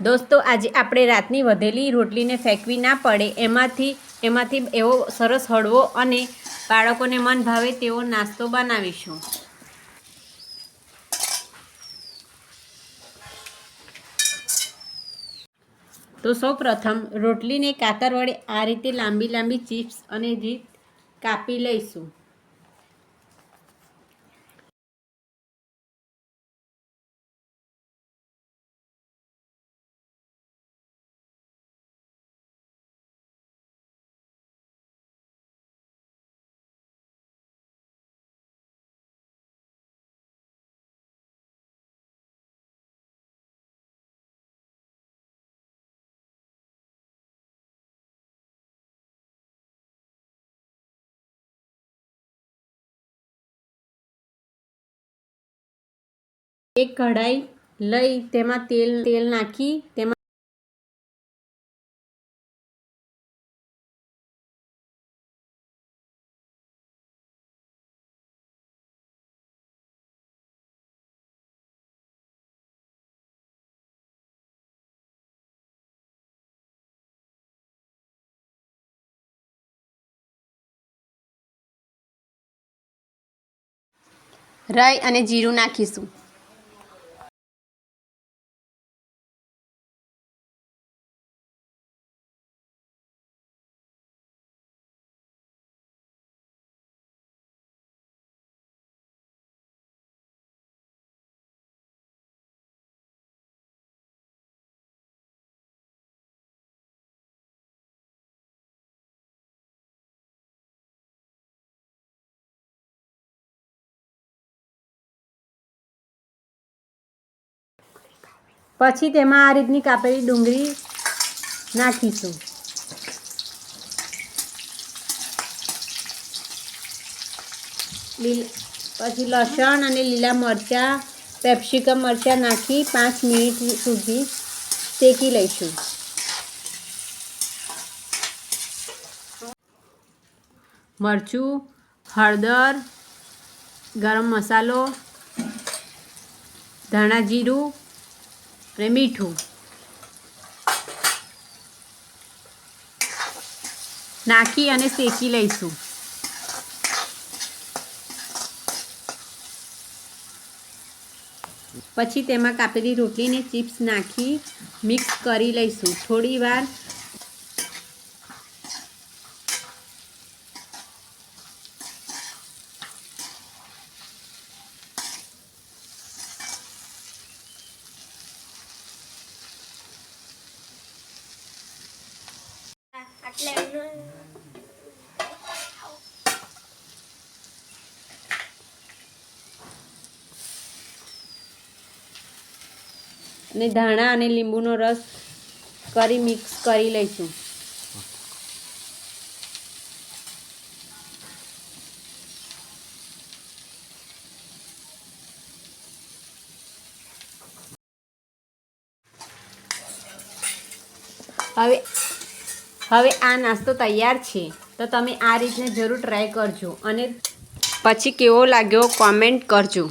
દોસ્તો, આજે આપણે રાતની વધેલી રોટલીને ફેંકવી ના પડે. એમાંથી એમાંથી એવો સરસ હળવો અને બાળકોને મન ભાવે તેવો નાસ્તો બનાવીશું. તો સૌ પ્રથમ રોટલીને કાતર વડે આ રીતે લાંબી લાંબી ચિપ્સ અને રીત કાપી લઈશું. એક કઢાઈ લઈ તેમાં તેલ તેલ નાખી તેમાં રાઈ અને જીરું નાખીશું. પછી તેમાં આ રીતની કાપેલી ડુંગળી નાખીશું. પછી લસણ અને લીલા મરચાં, પેપ્સિકમ મરચાં નાખી પાંચ મિનિટ સુધી શેકી લઈશું. મરચું, હળદર, ગરમ મસાલો, ધાણા જીરું અને મીઠું. નાખી અને શેકી લઈશું. પછી તેમાં કાપેલી રોટલીને ચિપ્સ નાખી મિક્સ કરી લઈશું. થોડી વાર અને ધાણા અને લીંબુનો રસ કરી મિક્સ કરી લઈશું. હવે હવે આ નાસ્તો તૈયાર છે. તો તમે આ રીતને જરૂર ટ્રાય કરજો અને પછી કેવો લાગ્યો કોમેન્ટ કરજો.